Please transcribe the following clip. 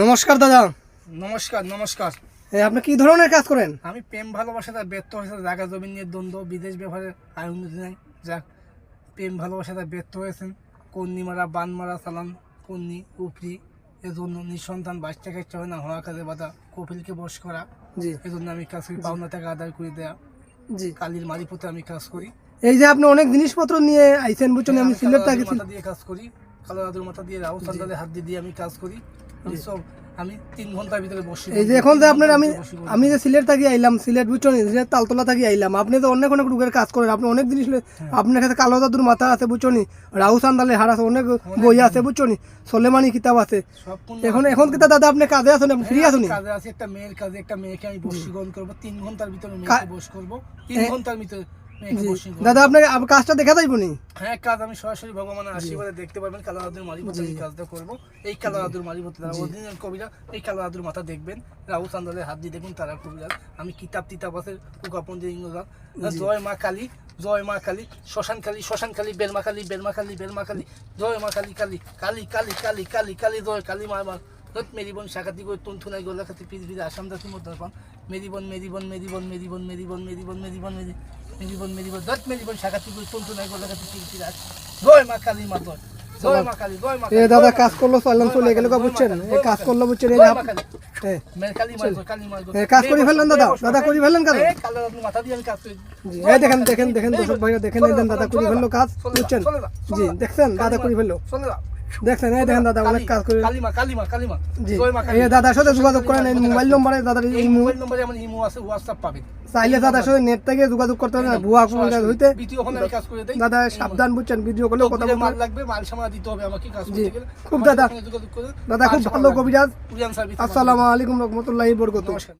নমস্কার দাদা। নমস্কার নমস্কার। আপনি কি ধরনের কাজ করেন? আমি প্রেম ভালোবাসাটা ব্যর্থ হয়েছে জায়গা জমি নিয়ে দ্বন্দ্ব বিদেশ ব্যবহারে আয় উন্নতি নাই। যাক প্রেম ভালোবাসাটা ব্যর্থ হয়েছেন। কন্নি মারা বান মারা চালান কন্নি উপরি এজন্য নিঃসন্তান বাচ্চা কাচ্চা হয় না হওয়া কাজে বাধা কপিলকে বস করা। জি। এজন্য আমি কাজ করি পাওনা টাকা আদায় করে দেয়া। জি। কালির মালিপথে আমি কাজ করি। এই যে আপনি অনেক জিনিসপত্র নিয়ে আইছেন বুঝছেন আমি সিলেট থাকি দিয়ে কাজ করি। কালো দাদুর মাথা দিয়ে রাহু সান্দালে হাত দিয়ে আমি কাজ করি। সব আমি তিন ঘণ্টার ভিতরে বসি এই যে এখন যে আপনার আমি। আমি যে সিলেট থাকি আইলাম সিলেট বুঝছেন সিলেট তালতলা থাকি আইলাম। আপনি তো অনেক অনেক রোগের কাজ করেন। আপনি অনেক জিনিস লই- আপনার কাছে কালো দাদুর মাথা আছে বুঝছনি রাহু সান্দালে হার আছে অনেক বই আছে বুঝছনি সোলেমানি কিতাব আছে। এখন এখন কিন্তু দাদা আপনি কাজে আছেন? আপনি ফ্রি আছেন কাজে আছে একটা মেয়ের কাজে একটা মেয়েকে আমি বশীকরণ করব। তিন ঘণ্টার ভিতরে কা- মেয়েকে বস করব। তিন ঘণ্টার ভিতরে দাদা আপনাকে কাজটা দেখা যাইব নি? হ্যাঁ কাজ আমি সরাসরি ভগবানের আশীর্বাদে দেখতে পারবেন কালো দাদুর মালিপথে আমি কাজটা করব এই কালো দাদুর মালিপথে তারা অরিজিনাল কবিরা এই কালো দাদুর মাথা দেখবেন রাহু চান্দালের হাত দিয়ে দেখুন তারা কবিরা আমি কিতাব তিতাব আছে উকাপন্থী ইংরেজার জয় মা কালী জয় মা কালী শ্মশান কালী শ্মশান কালী বেলমা কালী বেলমা কালী বেলমা কালী জয় মা কালী কালী কালী কালী কালী কালী কালী জয় কালী মা মা রত মেরি বোন শাখাতি করে তুন থুনাই গোলা খাতি পিস পিস আসাম দাসি মতো পান মেরি বোন মেরি বোন মেরি বোন মেরি বোন মেরি বোন মেরি বোন মেরি বোন মেরি মেরি বোন মেরি বোন রত মেরি বোন শাখাতি করে তুন থুনাই গোলা জয় মা কালী মা জয় জয় মা কালী জয় মা এ দাদা কাজ করল চললাম চলে গেল বুঝছেন? এই কাজ করল বুঝছেন? এই এ, মের কালী। মা কালী মা এ, কাজ করে ফেললেন দাদা? দাদা করে ফেললেন কাজ এই কালো দাদু মাথা দিয়ে আমি কাজ করি। জি এই দেখেন দেখেন দেখেন দর্শক ভাইরা দেখেন এই দাদা করে ফেলল কাজ বুঝছেন? জি দেখছেন? দাদা করে ফেলল। চলে দেখছেন এই দেখেন দাদা অনেক কাজ করে। কালিমা কালিমা কালিমা। জি। জয় মা কালী এই দাদার সাথে যোগাযোগ করেন এই মোবাইল নম্বরে দাদার এই এই মোবাইল নম্বরে আমার ইমো আছে হোয়াটসঅ্যাপ পাবেন। চাইলে দাদার সাথে নেট থেকে যোগাযোগ করতে হবে না ভুয়া কোনো কাজ হইতে। ভিডিও ফোনে কাজ করে দেই। দাদা সাবধান বুঝছেন ভিডিও করলে কথা মাল লাগবে মাল সামানা দিতে হবে আমাকে কাজ জি, করতে গেলে। খুব দাদা- দাদা খুব ভালো কবিরাজ। আসসালামু আলাইকুম রহমতুল্লাহি বরকত